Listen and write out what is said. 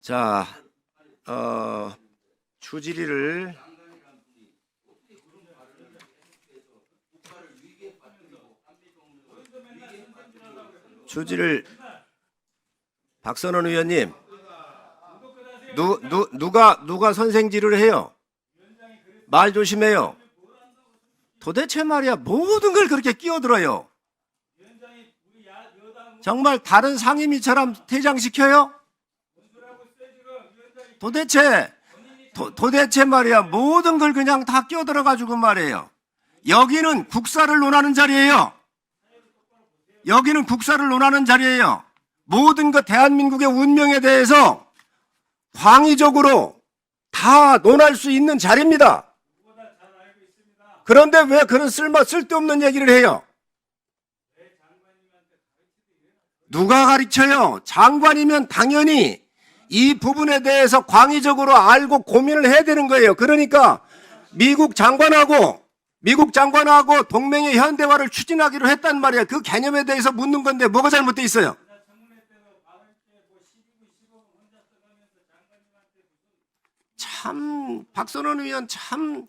자, 어, 추질이를 추질을 박선원 의원님 누, 누, 누가 누가 선생질을 해요? 말 조심해요. 도대체 말이야 모든 걸 그렇게 끼어들어요. 정말 다른 상임위처럼 퇴장시켜요? 도대체 도, 도대체 말이야 모든 걸 그냥 다 끼어들어 가지고 말이에요. 여기는 국사를 논하는 자리예요. 여기는 국사를 논하는 자리예요. 모든 것 대한민국의 운명에 대해서 광의적으로 다 논할 수 있는 자리입니다. 그런데 왜 그런 쓸모 쓸데없는 얘기를 해요? 누가 가르쳐요? 장관이면 당연히 이 부분에 대해서 광의적으로 알고 고민을 해야 되는 거예요. 그러니까 미국 장관하고 미국 장관하고 동맹의 현대화를 추진하기로 했단 말이에요. 그 개념에 대해서 묻는 건데 뭐가 잘못돼 있어요? 참 박선원 의원 참